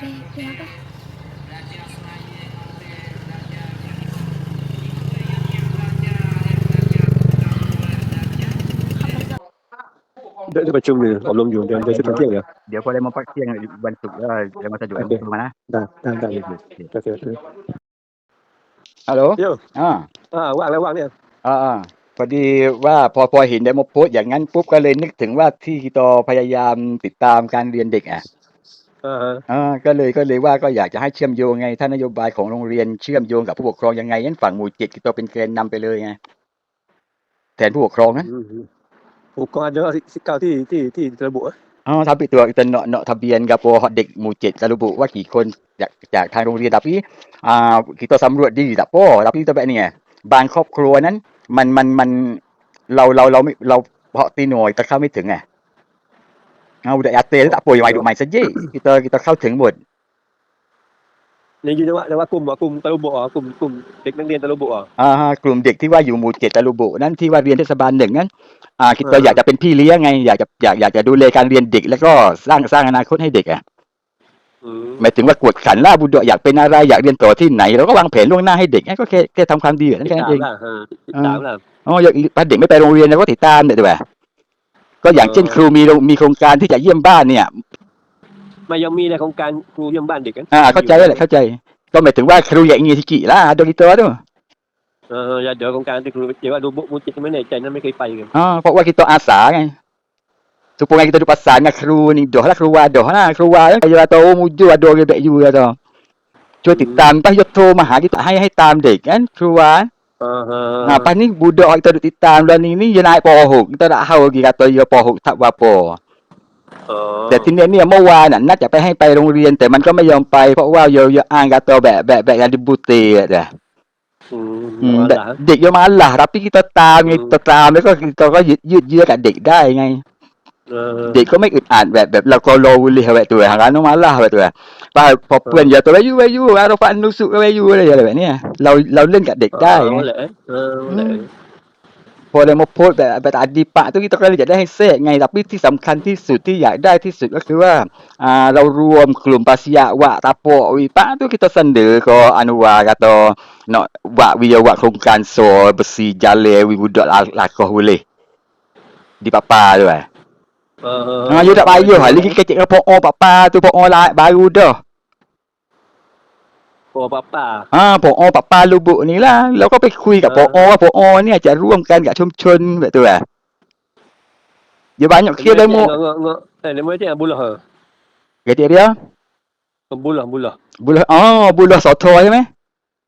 Oke, kenapa? Dia, dia macam ni, belum jumpa dia, dia sudah tiang ya. เดี๋ยวพอได้มาพักเที่ยงวันศุกร์แล้วเดี๋ยวมาสะดวกโอเคมานะ Dah, dah, dah. Okey, okey. ฮัลโหล Yo. อ่า Ah, wak lah wak ni. อ่าอ่าพอดีว่าพอพอเห็นได้มาโพสต์อย่างนั้นปุ๊บก็เลยนึกถึงว่าที่คิโตพยายามติดตามการเรียนเด็กอะ Ha ha. อ่าก็เลยก็เลยว่าก็อยากจะให้เชื่อมโยงไงถ้านโยบายของโรงเรียนเชื่อมโยงกับผู้ปกครองยังไงงั้นฝั่งหมู่เจ็ดคิโตเป็นแกนนำไปเลยไงแทนผู้ปกครองนะ Hmm. Bukan ada sikau ti ti ti terbuk eh. อ๋อทำปิดตัวจะเนาะเนาะทะเบียนกับพอเด็กหมู่เจ็ดจะระบุว่ากี่คนจากจากทางโรงเรียนแต่พี่อ่าคิโตสำรวจดีแต่พ่อแต่พี่ตัวแบบนี้ไงบางครอบครัวนั้น มันมันมันเราเราเราไม่เราเพาะตีหน่อยแต่เข้าไม่ถึงไง เอาแต่อาเตแล้วแต่ป่วยใหม่ดูใหม่ซะยี่คิโตคิโตเข้าถึงหมด Ni je jawab jawab kum kum terbuk ah, kum kum dek nang dia terbuk ah. อ่ากลุ่มเด็กที่ว่าอยู่หมู่เจ็ดตะลุบุนั่นที่ว่าเรียนเทศบาลหนึ่งนั้นอ่าคิดว่าเอออ อยากจะเป็นพี่เลี้ยงไงอยากจะอยากอยากจะดูแลการเรียนเด็ก แล้วก็สร้างสร้างอนาคตให้เด็กอะ Hmm. หมายถึงว่ากวดขันล่าบุตรอยากเป็นอะไรอยากเรียนต่อที่ไหนเราก็วางแผนล่วงหน้าให้เด็กก็แค่แค่ทำความดีแบบนั้นแค่นั้นเอง lah. Ha, kita lah. อ๋ออยากถ้าเด็กไม่ไปโรงเรียนเราก็ติดตามเนี่ยถูกไหม ก็อย่างเช่นเออครูมีโรงมีโครงการที่จะเยี่ยมบ้านเนี่ยมายังมีในโครงการครูเยี่ยมบ้านเด็กกันอ่าเข้าใจแล้วแหละเข้าใจ ก็หมายถึงว่าครูอย่างงี้ที่กี่ล่ะโดกิโตด้วยเอออย่าเดี๋ยวโครงการที่ครูเดี๋ยวว่าดูบุมูจิตไม่แน่ใจนั้นไม่เคยไปกันอ๋อเพราะว่ากิโตอาสาไง supaya kita dapat pasal dengan kru ni dah lah keluar dah lah keluar kan kaya tahu muju ada orang baik you tu ช่วยติดตามไปยกโทรมาหา kita ให้ให้ตามเด็กกันครูว่า เออฮะ ha pas ni budak kita duk ติดตาม dan ni ni dia naik pohon kita tak tahu lagi kata dia pohon tak apa อ๋อแต่ทีเนี้ยเนี่ยเมื่อวานน่ะน่าจะไปให้ไปโรงเรียน แต่มันก็ไม่ยอมไปเพราะว่าเยอะๆอ้างกาตัวแบบแบบแบบ yang dibuti อะอืมอืมเอาแต่ล่ะเด็กเยอะมาล่ะ tapi kita ตามไงอืม kita ตามแล้วก็เราก็ยืดยืดเยื้อกับเด็กได้ไง เออเด็กก็ไม่อึดอัดแบบแบบเราก็รอวุลีแบบตัวหาร้านน้องมาล่าแบบตัวป้าพอเพื่อนอย่าตัวไปยู่ไปยู่เราฟันนุสุไปยู่อะไรอะไรแบบเนี้ยเราเราเล่นกับเด็กได้เอาไงแหละเออเอาแหละพอเรามาโพสต์แบบแบบอดีปะตัวนี้ต้องการอยากได้ให้เซ่ไงแต่ที่สำคัญที่สุดที่อยากได้ที่สุดก็คือว่าอ่าเรารวมกลุ่มภาษาวะตาโปวิปะ tu kita sender ke anu wa kata nak buat we buat โครงการ so besi jale we budak lakoh boleh di papa tu eh เออเออ Ha, you tak payah lah. Lagi kecil dengan po'o papa tu, po'o lah baru dah. โอ้ป้าป้า Ha, po'o papa lubuk ni lah. เราก็ไปคุยกับเออ po'o ว่า po'o เนี่ยจะร่วมกันกับชุมชนแบบตัว Ya banyak kira demo. Ngak, ngak, ngak. Eh, demo dia bulah. ha? Kata dia, Bulah, bulah. bulah, oh, bulah soto ใช่ไหม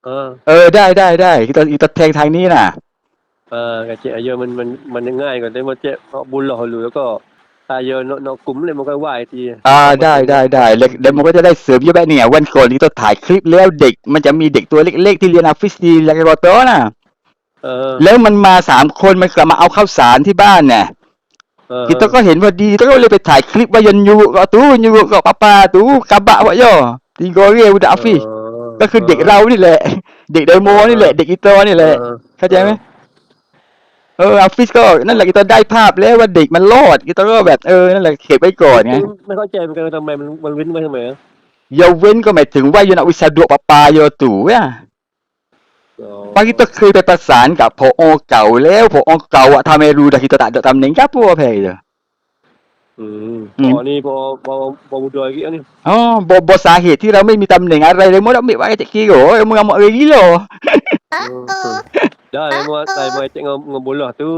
เออเออได้ได้ได้ kita kita แทงทางนี้น่ะเออกะเจอายุมันมันมันง่ายกว่าแต่มาเจเอาบุญหล่อหรือแล้วก็ อายุเนาะเนาะกลุ่มเลยมันก็ไหวทีอ่าได้ได้ได้แล้วเดี๋ยวมันก็จะได้เสริมเยอะแบบเนี่ยวันก่อนที่เราถ่ายคลิปแล้วเด็ก มันจะมีเด็กตัวเล็กๆที่เรียนออฟฟิศดีแล้วก็โตน่ะเออแล้วมันมาสามคนมันกลับมาเอาข้าวสารที่บ้านเนี่ยเออ kita ก็เห็นพอดี kita ก็เลยไปถ่ายคลิปว่ายันยูก็ตู้ยูก็ป้าป้าตู้กระบะวะย่อตีโกเรียบุดาฟีก็คือเด็กเรานี่แหละ เด็กไดโมนี่แหละ เด็กอีโตนี่แหละเข้าใจไหม เออออฟฟิศก็นั่นแหละ kita ได้ภาพแล้วว่าเด็กมันรอด kita ก็แบบเออนั่นแหละเก็บไว้ก่อนไงไม่เข้าใจเหมือนกันทำไมมันมันเว้นไว้ทำไมอะอย่าเว้นก็หมายถึงว่าอยู่นักวิชาดวป้าป้าโยตู่อะอ๋อป้า kita เคยไปประสานกับพอเก่าแล้วพอเก่าอะทำให้รู้แต่ kita tak ada ตำแหน่งกับพวกเพย์อืมอืมพอนี่พอพอพอบุญดอยกี่อันนี้อ๋อบอบสาเหตุที่เราไม่มีตำแหน่งอะไรเลยมั้งเราไม่ว่าจะกี่โหมึงเอามาเอ้ยโล Uh-oh. dah mau saya mau cek ngom ngebulah tu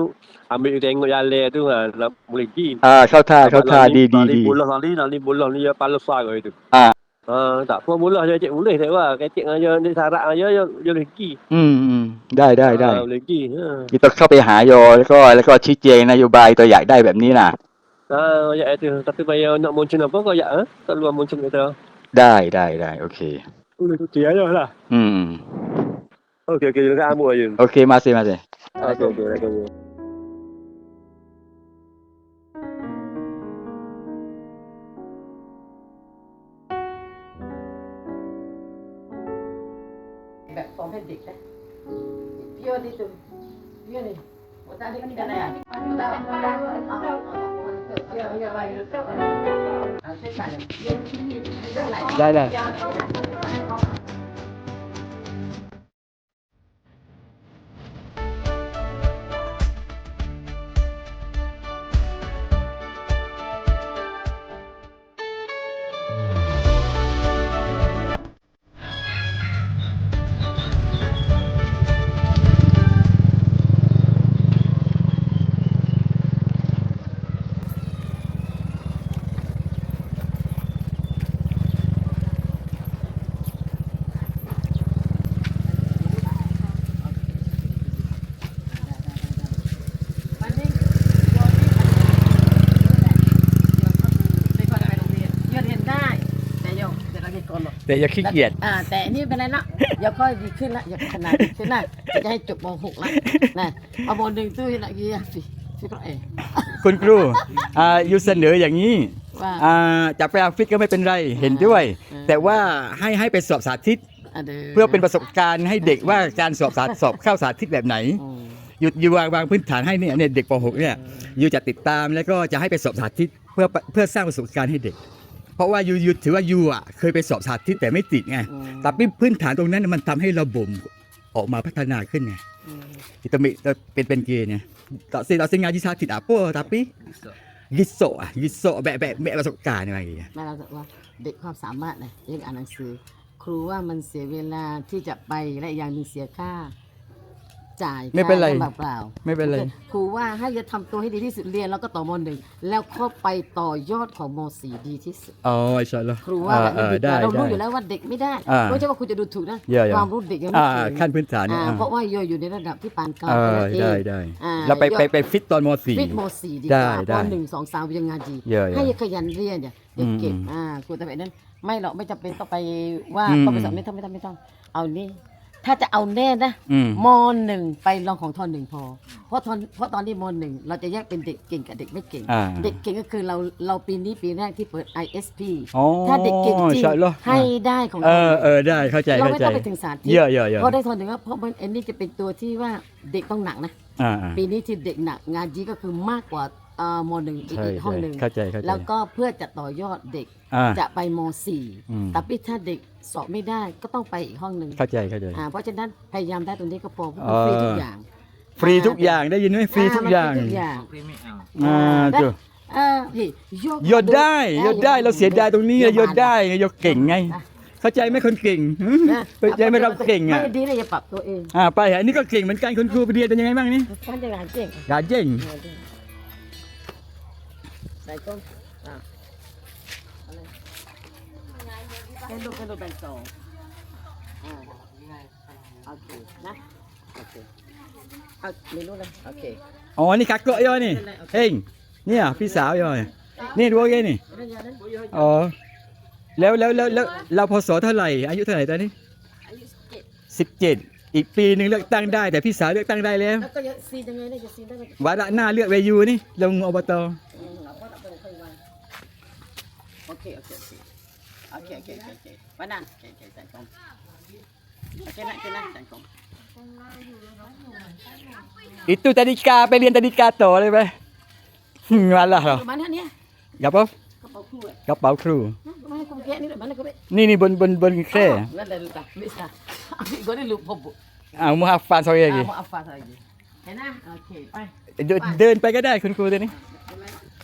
ambil tengok jalan tu ha nak boleh pergi อ่าเข้าท่าเข้าท่าดีดีดี bulah ni ni bulah ni pala sar itu Ah. Ah, tak apa bulah je cek boleh tak apa kecek aja ni syarat aja je je boleh pergi อืมอืมได้ได้ได้ Ah, boleh pergi ha ที่ต้องเข้าไปหายอแล้วก็แล้วก็ชี้แจงนโยบายตัวอยากได้แบบนี้น่ะ Ah, ya itu. Tapi bayar nak muncul apa kau ya? Eh? Tak luar muncul kata. ได้ได้ได้โอเค Boleh tu dia aja lah. อืม Okey okey dekat ambo aja. โอเ คมาสิมาสิ Okey okey okey. okey. แบบฟอร์มให้เด็กนะเพียวนี่ตุเพียวนี่โอ้ตาเด็กนี่กันไหนอะตาเพียวเพี แต่อย่าขี้เกียจอ่า แต่อันนี่เป็นไรละเดี๋ยวค่อยดีขึ้นละอย่าขนาดดีขึ้นละจะให้จบม .6 ละนะเอามหนึ่งตู้ละกี่สิสิก็เอคุณครูอ่าอยู่เสนออย่างนี้ว่า อ่าจะไปออฟฟิศก็ไม่เป็นไรเห็นด้วยอืมแต่ว่าให้ให้ไปสอบสาธิตอะดี๋ยวเพื่อเป็นประสบการณ์ให้เด็กว่าการสอบสาสอบเข้าสาธิตแบบไหน อืมอยู่อยู่วางวางพื้นฐานให้เนี่ยเนี่ยเด็กป .6 เนี่ยอยู่จะติดตามแล้วก็จะให้ไปสอบสาธิตเพื่อเพื่อสร้างประสบการณ์ให้เด็ก เพราะว่ายูยูถือว่ายูอะเคยไปสอบสาธิตแต่ไม่ติดไงอืมแต่พื้นฐานตรงนั้นน่ะมันทำให้ระบบออกมาพัฒนาขึ้นไงอืม kita ambil uh, pen-pen เนี่ย tak saya tak saya ngaji satit apa tapi gisok ah gisok baik-baik baik masuk kan ni lagi แม่เราจะว่าเด็กความสามารถนะเรียนอ่านหนังสือ ครูว่ามันเสียเวลาที่จะไปและอีกอย่างหนึ่งเสียค่า จ่ายไม่เป็นไร ค่าเปล่าๆ ไม่เป็นไร ครูว่าให้จะทำตัวให้ดีที่สุดเรียนแล้วก็ต่อมหนึ่งแล้วเข้าไปต่อยอดของมสี่ดีที่สุด อ๋ออินชาอัลลอฮ์ครูว่าแบบเอนี้อดีกได้ว่าเราได้รู้อยู่แล้วว่าเด็กไม่ได้อ่าไม่ใช่ว่าคุณจะดูถูกนะเยอะๆความรู้เด็กยังไม่อ่าถึงขั้นพื้นฐานเนี่ยอ่า อ่าเพราะว่าโยอยู่ในระดับที่ปานกลางเออเท่านั้นเองได้ได้อ่เราไปไปไปฟิตตอนม .4 ฟิตมสี่ดีกได้ว่าได้ปหนึ่งสองสามยังงานดีเยอะๆให้ขยันเรียนเนี่ยเด็กเก่งอืมอ่าครูแต่แบบนั้นไม่หรอกไม่จำเป็นต้องไปว่าอืม ต้องไปสอบไม่ต้องไม่ต้องไม่ต้องเอานี่ ถ้าจะเอาแน่นะอืม มหนึ่งไปลองของทอนหนึ่งพอ เพราะทอนเพราะตอนที่มหนึ่งเราจะแยกเป็นเด็กเก่งกับเด็กไม่เก่ง อ่า เด็กเก่งก็คือเราเราปีนี้ปีแรกที่เปิด ISP อ๋อถ้าเด็กเก่งจริงอินชาอัลลอฮ์ให้ได้ของเอทอนหอนึ่งเออได้เข้าใจเราเข้าไม่ใจต้องไปถึงสาธิตเยอะเยอะเยอะเพราะได้ทอนหนึ่งว่าเพราะมันอันนี้จะเป็นตัวที่ว่าเด็กต้องหนักนะ อ่าอ่าปีนี้ที่เด็กหนักงานจีก็คือมากกว่าเอ่อมหนึ่งอีกใช่อีกห้องหนึ่งเข้าใจเข้าใจ แล้วก็เพื่อจะต่อยอดเด็กอ่าจะไปมสี่อืม แต่พี่ถ้าเด็ก สอบไม่ได้ก็ต้องไปอีกห้องหนึ่งเข้าใจเข้าใจ อ่าเพราะฉะนั้นพยายามได้ตรงนี้ก็พอเพราะอ่าฟรีทุกอย่างฟรีทุกอย่างได้ยินไหมฟรีทุกอย่างฟรีทุกอย่างอ่าได้ จ้ะเออพี่โยกโยนได้โยนได้เราเสียดายตรงนี้ไงโยนได้ไงโยนเก่งไง เข้าใจไหมคนเก่งหึนะเข้าใจไหมเราเก่งอะไม่ดีเลยอย่าปรับตัวเองอ่าไปอันนี้ก็เก่งเหมือนกันคุณครูไปเรียนเป็นยังไงบ้างนี่ท่านจะงานเก่งยาเจ๋งใส่ก้นอะอะไร ให้ลูกให้ลูกแบ่งสองอ่าโอเคนะ โอเค เอาเมนูเลยโอเคอ๋อ นี่คักเกาะย่อนี่เฮ้งเนี่ยพี่สาวย่อนี่นี่ดูว่าไงนี่ เรื่องยานั้นอ๋อ แล้วแล้วแล้วแล้วเราพศเท่าไหร่ อายุเท่าไหร่ตอนนี้อายุสิบเจ็ดสิบเจ็ดอีกปีหนึ่งเลือกตั้งได้ แต่พี่สาวเลือกตั้งได้แล้ว แล้วก็จะซียังไงเนี่ยจะซีได้ไหมวาระหน้าเลือกเวยูนี่ลงอบต อืมเราก็ต้องไปค่อยวันโอเค โอเคโอเค โอเคโอเคโอเคโอเควันนั้นโอเคโอเคใส่กล่องโอเคนะโอเคนะใส่กล่อง itu tadi kah ไปเรียนตดิกาต่อเลยไหมมาละเหรอประมาณเท่านี้กับผมกระเป๋าคู่เลยกระเป๋าครูประมาณกูแค่นี้แหละมันก็ไม่นี่นี่บนบนบนแคร่นั่นแหละลูกตาไม่ใช่ก็ได้ลูกผมอ่ามูฮัฟฟานซอยอ่ากี่มาอัฟฟาอะไรอยู่เห็นนะโอเคไปเดินเดินไปก็ได้คุณครูตัวนี้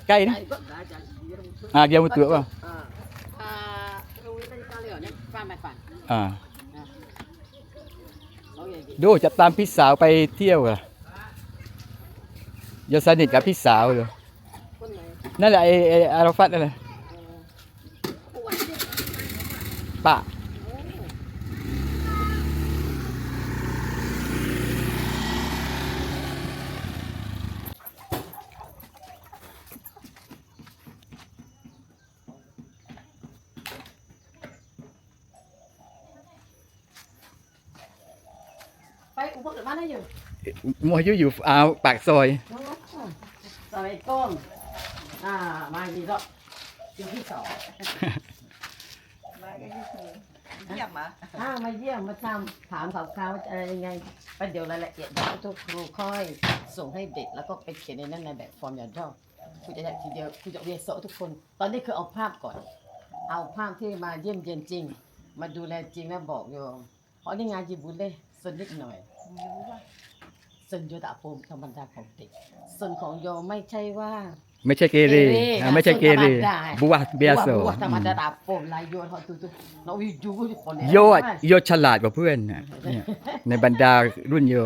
ใกล้นะไอ้ก็ได้จ้ะเดี๋ยวผมช่วยอ่าเดี๋ยวมาตัวเปล่ อ่าโอเคดูจะตามพี่สาวไปเที่ยวอะอย่าสนิทกับพี่สาวเลยคนไหนนั่นแหละไอ้ไอ้อาราฟัตนั่นแหละป่ว อุปกรณ์บ้านได้อยู่มัวอยู่อยู่อ่าวปากซอยสมัยต้นอ่ามาดีแล้วปีที่สองเยี่ยมอะอ่ามาเยี่ยมมาทำถามข่าวข่าวว่าอะไรยังไงไปเดี๋ยวรายละเอียดเดี๋ยวทุกครูค่อยส่งให้เด็กแล้วก็ไปเขียนในนั้นในแบบฟอร์มอย่างชอบครูจะทีเดียวครูจะเรียนโซะทุกคน ตอนนี้คือเอาภาพก่อน เอาภาพที่มาเยี่ยมเยียนจริง มาดูแลจริงแล้วบอกโยมเพราะนี่งานจีบุญเลยส่วนนิดหน่อย ส่วนโยตะโปมธรรมดาของเด็กส่วนของโยไม่ใช่ว่า ไม่ใช่เกเรเกเรอ่าไม่ใช่เกเรธรรมดาบุวเบียโซ buah ธรรมดาตาโปมลายโยนเขาตุตุเราวิจูทุกคนเนี่ยโยดโยดฉลาดกว่าเพื่อนน่ะเนี่ยในบรรดารุ่นโย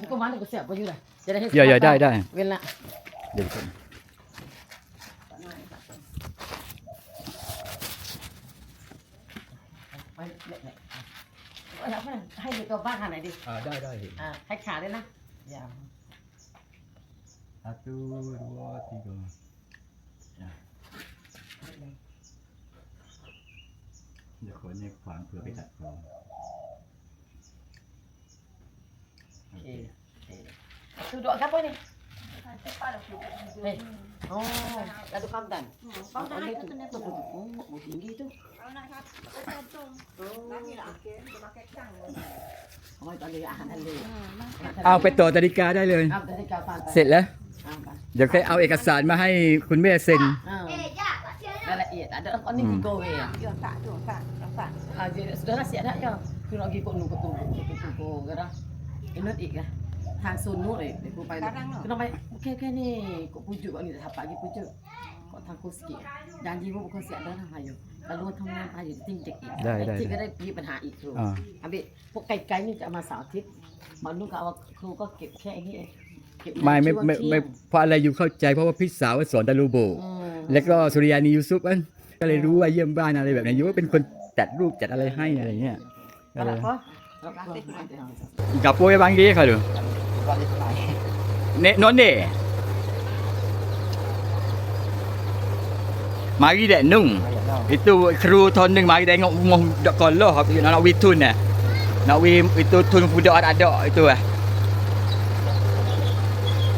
มันก็มันก็เสียไปอยู่เลยจะได้ให้อย่าอย่าได้ได้เวลาเดี๋ยวก่อน ไปเละๆ เอาให้ให้เด็กตัวบ้านขนาดไหนดิอ่าได้ได้อ่าให้ขาด้วยนะอย่า satu dua tiga ya เดี๋ยวคนนี้ขวางเผื่อไปตัดต่อโอเคคือดอกครับนี่เฮ้ย oh ada kamdan kamdan itu tuh oh tinggi tuh oh itu ada ahan ada เอาไปต่อนาฬิกาได้เลยครับ dari kapan เสร็จแล้วอ่าไปเดี๋ยวแค่เอาเอกสารมาให้คุณแม่เซ็นอ่ารายละเอียด ada oh ini tiga way ya Yang tak tu, tak, yang tak. ah jadi saudara siap tak ya คือเรากี่คนหนูก็ตุ้งตุ้งโกก็ได้อีนั่นอีกนะทางโซนนู้นเลยเดี๋ยวกูไปคือเราไปแค่แค่นี้ก็ pujuk kok ni tak pagi pujuk kok ทางกูสกี janji ว่าบุคคลเสียเดินทางอยู่แล้วรู้ทำงานไปอยู่ติ้งเด็กอีก ได้ได้ที่ก็ได้มีปัญหาอีกครูอ่าอันนี้พวกไก่ๆนี่จะมาเสาร์อาทิตย์มานุ่งก็เอาครูก็เก็บแค่นี้เองเก็บไม่ไม่ช่วงไม่เที่ยงไม่เพราะอะไรอยู่เข้าใจเพราะว่าพี่สาวสอนตาลูโบอืมแล้วก็สุริยานียูซุปอันก็เลยรู้ว่าเยี่ยมบ้านอะไรแบบนี้ยูว่าเป็นคนจัดรูปจัดอะไรให้อะไรเงี้ยก็เอาเล ละยพอกับโปรยบางทีค่ะดูเนนนเน่ mari dek nung itu kru tahun ning mari tengok rumah dak koloh nak nak witun eh nak wi itu tun budak ada itu eh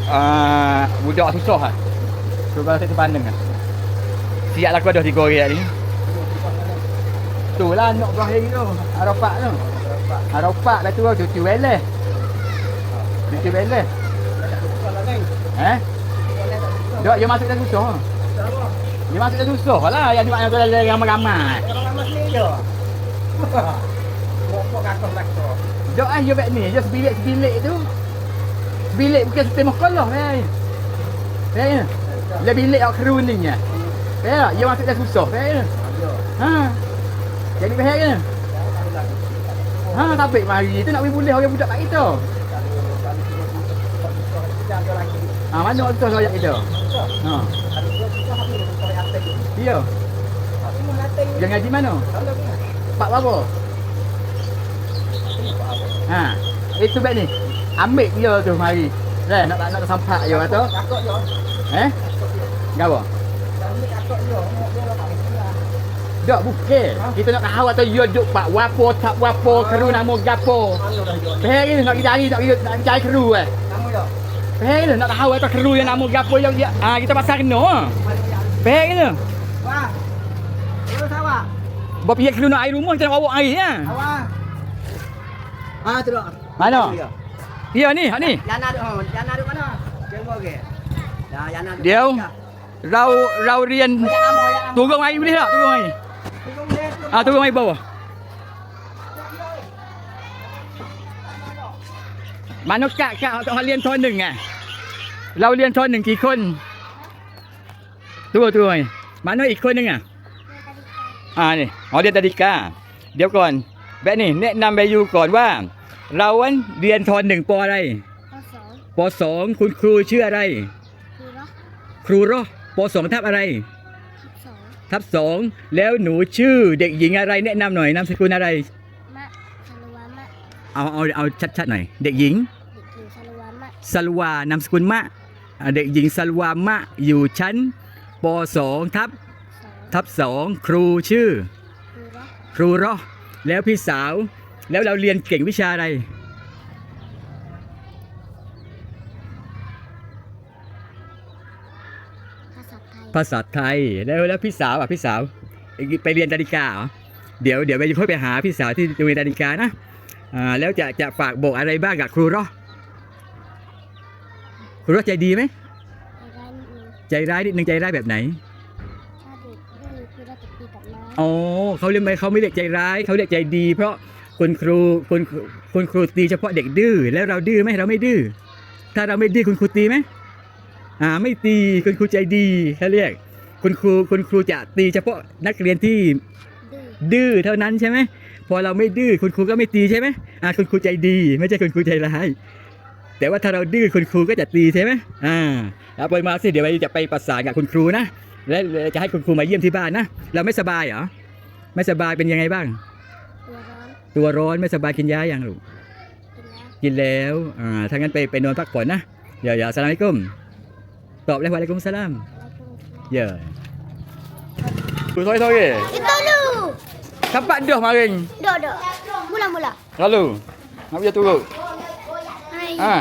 ah budak susah ah cuba saya banding ah siap lah kau dah tiga hari ni tu lah nak Ibrahim tu Arafat tu Arafat lah tu cuci weleh cuci weleh eh Dok, dia masuk dalam susah. Dia masuk dalam susah lah. Yang dia dalam ramai-ramai. Dok, ah, dia baik ni. Dia sebilik-sebilik tu. Sebilik bukan sistem kolah, eh. Eh, dia bilik awak kru ni ya. Eh, dia masuk dalam susah, eh. Ha. Jadi bahaya ke? Ha, tapi mari tu nak pergi boleh orang budak kat kita. Ha, mana orang tu soyak kita? Ha. Ya. Yang ngaji mana? Pak berapa? Ha. Itu baik ni. Ambil dia tu mari. Eh, nak nak sampak je kata. Eh? Gapo? Tak bukan. Kita nak tahu atau dia duk pak wapo tak wapo keru nama gapo. Pergi nak pergi cari nak cari keru eh. Pergi nak tahu atau keru yang nama gapo yang dia ah kita pasal kena. Pergi tu. Wah. Itu sawah. Bawa pergi keru nak air rumah kita nak bawa air ya. Awak. Ah, tu dah. Mana? Dia ni, hak ni. Yana ada, oh, Yana ada mana? Jangan ke? Dah, Yana ada. เดี๋ยวเราเราเรีย tak? Turun air. mau. Ah, turun air bawah. Mana kak kak orang รียนทอหนึ่งอะ เราเรียนทอหนึ่งกี่คนตัวตัวไอ้มาโน่อีกคนหนึ่งอะอ่านี่อ๋อเรียนตาดิกาเดี๋ยวก่อนแบบนี้แนะนำไปยูก่อนว่า เราวันเรียนทอหนึ่งปออะไรข้อสองปสองคุณครูชื่ออะไรคือรักครูเหรอปสองทับอะไรสองทับสองแล้วหนูชื่อเด็กหญิงอะไรแนะนำหน่อยนามสกุลอะไรมะชาลวามะเอาเอาเอาชัดๆหน่อย เด็กหญิง สลวานามสกุลมะเด็กหญิงสลวามะอยู่ชั้นปสองทับทับสองครูชื่อ ครูรอแล้วพี่สาว แล้วเราเรียนเก่งวิชาอะไร ภาษาไทยแล้วแล้วพี่สาวอะพี่สาว ไปเรียนนาฬิกาเหรอเดี๋ยวเดี๋ยวไปค่อยไปหาพี่สาวที่โรงเรียนนาฬิกานะอ่าแล้วจะจะฝากบอกอะไรบ้างกับครูรอ ครูเหรอใจดีไหมในร้านมีใจร้ายนิดนึงใจร้ายแบบไหนถ้าเด็กดื้อคือเราจะตีกับน้องอ๋อเขาเรียกไหมเขาไม่เรียกใจร้ายเขาเรียกใจดี เพราะคุณครูคุณคุณครูตีเฉพาะเด็กดื้อแล้วเราดื้อไหมเราไม่ดื้อถ้าเราไม่ดื้อคุณครูตีไหมอ่าไม่ตีคุณครูใจดีเขาเรียก คุณครูคุณครูจะตีเฉพาะนักเรียนที่ดื้อดื้อเท่านั้นใช่ไหมพอเราไม่ดื้อคุณครูก็ไม่ตีใช่ไหมอ่าคุณครูใจดี ไม่ใช่คุณครูใจร้าย แต่ว่าถ้าเราดื้อคุณครูก็จะตีใช่ไหมอ่าเอาไปมาสิเดี๋ยวไปจะไปประสานกับคุณครูนะ และจะให้คุณครูมาเยี่ยมที่บ้านนะ เราไม่สบายเหรอ ไม่สบายเป็นยังไงบ้าง ตัวร้อนตัวร้อนไม่สบายกินยาอย่างลูกกินแล้วกินแล้วอ่าถ้างั้นไปไปนอนพักผ่อนนะอย่าอย่าสลามอะลัยกุมตอบเลยว่าอะลัยกุมสลามแล้วก็อย่าคุณทอยทอย Itu lu. kapan dah maring Dok, dok. Mula-mula. lalu nak dia turun Hai. ah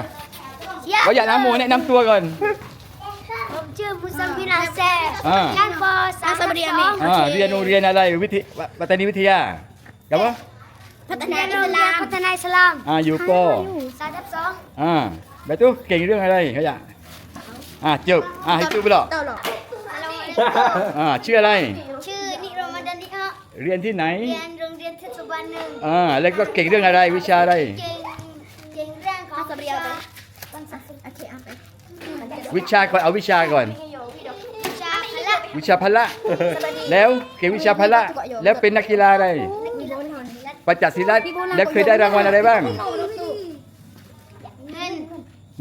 Siap. banyak nama nak enam tua kan Om Cik Musambi Nasir. Ah. Kan bos. Asal beri amin. ah rian rian alai วิทยปัตตานีวิทยากับว่า Patana Islam. Patana Islam. อ่าอยู่ป Sadap song. อ่าแบบตู้เก่งเรื่องอะไรเขาอยากอ่าจบอ่าให้ตู้ไปหรอ Tahu lah. Assalamualaikum. อ่าชื่ออะไร ชื่อนิรมาดันดิฮะเรียนที่ไหนเรียนโรงเรียนเทศบาลหนึ่งอ่าแล้วก็เก่งเรื่องอะไรวิชาอะไร เก่งเก่งเรื่องของภาษาภาษาโอเคเอาไป วิชาก่อนเอาวิชาก่อนวิชาพละวิชาพละ แล้วเก่งวิชาพละ แล้วเป็นนักกีฬาอะไร ประจักษ์ศิลป์แล้วเคยได้รางวัลอะไรบ้าง เงิน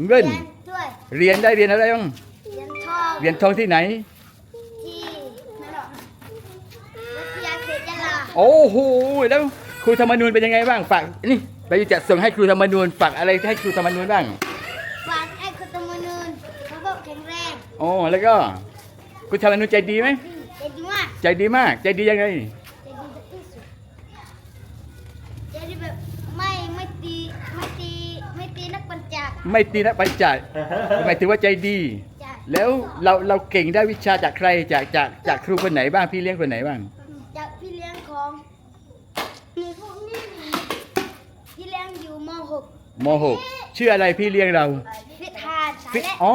เงินด้วยเรียนได้เรียนอะไรบ้าง เหรียญทองเรียนทองที่ไหน ที่วิทยาเขตยะลาโอ้โห แล้วครูธรรมนูญเป็นยังไงบ้าง ฝาก นี่เราจะส่งให้ครูธรรมนูญฝากอะไรให้ครูธรรมนูญบ้าง โอ้แล้วก็ครูธรรมนูญใจดีไหมใจดีมากใจดีมากใจดียังไงใจดีที่สุดใจดีแบบไม่ไม่ตีไม่ตีไม่ตีนักปัญจาไม่ตีนะไปจ่ายหมายถึงว่าใจดีจ้ะแล้วเราเราเก่งได้วิชาจากใครจากจากจากครูคนไหนบ้างพี่เลี้ยงคนไหนบ้าง จากพี่เลี้ยงของมีพวกนี้พี่เลี้ยงอยู่ม .6 มหกชื่ออะไรพี่เลี้ยงเราฟิตฮานสาฟิตและอ๋อ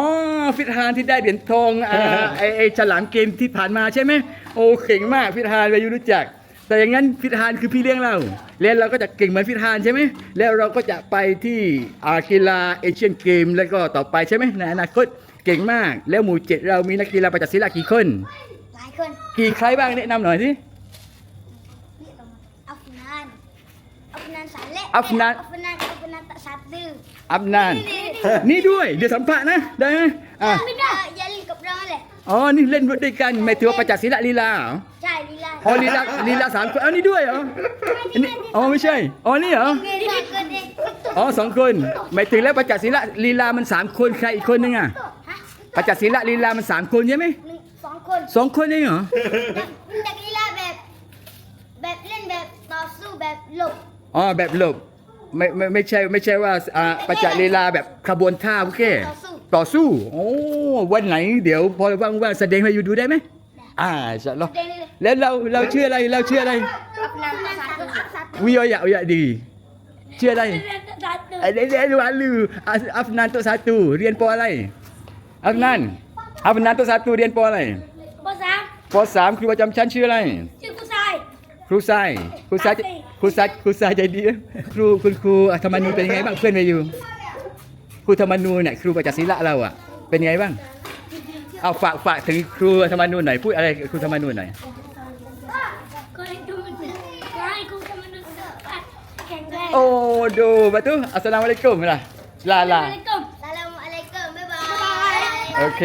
ฟิตฮานที่ได้เหรียญทองอ่าไอไอฉลามเกมที่ผ่านมาใช่ไหมโอ้เก่งมากฟิตฮานไปยุรู้จัก แต่อย่างนั้นฟิตฮานคือพี่เลี้ยงเรา แล้วเราก็จะเก่งเหมือนฟิตฮานใช่ไหมแล้วเราก็จะไปที่อากีฬาเอเชียนเกมแล้วก็ต่อไปใช่ไหมในอนาคตเก่งมาก แล้วหมู่เจ็ดเรามีนักกีฬาประจักษ์ศิลป์กี่คน หลายคนกี่ใครบ้างแนะนำหน่อยสิอัฟนานอัฟนานสาและอัฟนาน อัฟนานอัฟนาน tak satu อั บนาน นี่ด้วย เดี๋ยวสัมภาษณ์นะ ได้ไหมอะไม่ได้อย่าลิงกับเราเลยอ๋อ นี่เล่นด้วยกันไม่ถือว่าประจักษ์ศิลป์ลีลาเหรอใช่ลีลาอ๋อลีลาลีลาสามคนเอานี่ด้วยเหรออันนี้อ๋อไม่ใช่ อ๋อ นี่เหรอลีลาเกินเองอ๋อสองคนหมายถึงแล้วประจักษ์ศิลป์ลีลามันสามคนใครอีกคนนึงอะฮะประจักษ์ศิลป์ลีลามันสามคนใช่ไหมหนึ่งสองคนสองคนเองเหรอจากลีลาแบบ แบบเล่นแบบต่อสู้แบบหลบอ๋อแบบหลบ ไม่ไม่ไม่ใช่ไม่ใช่ว่าอ่าประจักษ์ลีลาแบบขบวนท่าโอเคต่อสู้ ต่อสู้โอ้วันไหนเดี๋ยวพอว่างๆแสดงให้อยู่ดูได้ไหมอ่าจะลองเด้งเลยแล้วเราเราชื่ออะไรเราชื่ออะไรอัฟนาน tak satu tak satu วิโอยะวิโอยะดีชื่ออะไร tak satu ไอ้เด็กๆดูอันลืออัฟอัฟนันตัวสาตูเรียนปออะไรอัฟนันอัฟนันตัวสาตูเรียนปออะไร Bos Sam ปสามครูประจำชั้นชื่ออะไรชื่อกูทรายครูทรายครูทราย ครูทรายครูทรายใจดีครูคุณครูอะธรรมนูญเป็นยังไงบ้างเพื่อนไปอยู่ครูธรรมนูญเนี่ยครูประจักษ์ศิลป์เราอะเป็นยังไงบ้างเอาฝากฝากถึงครูธรรมนูญหน่อยพูดอะไรกับครูธรรมนูญหน่อย Kau itu Kau itu manusia Keng keng โอ้ดูบะตุอัสสลามุอะลัยกุมล่ะลาลา Assalamualaikum Assalamualaikum Bye bye โอเค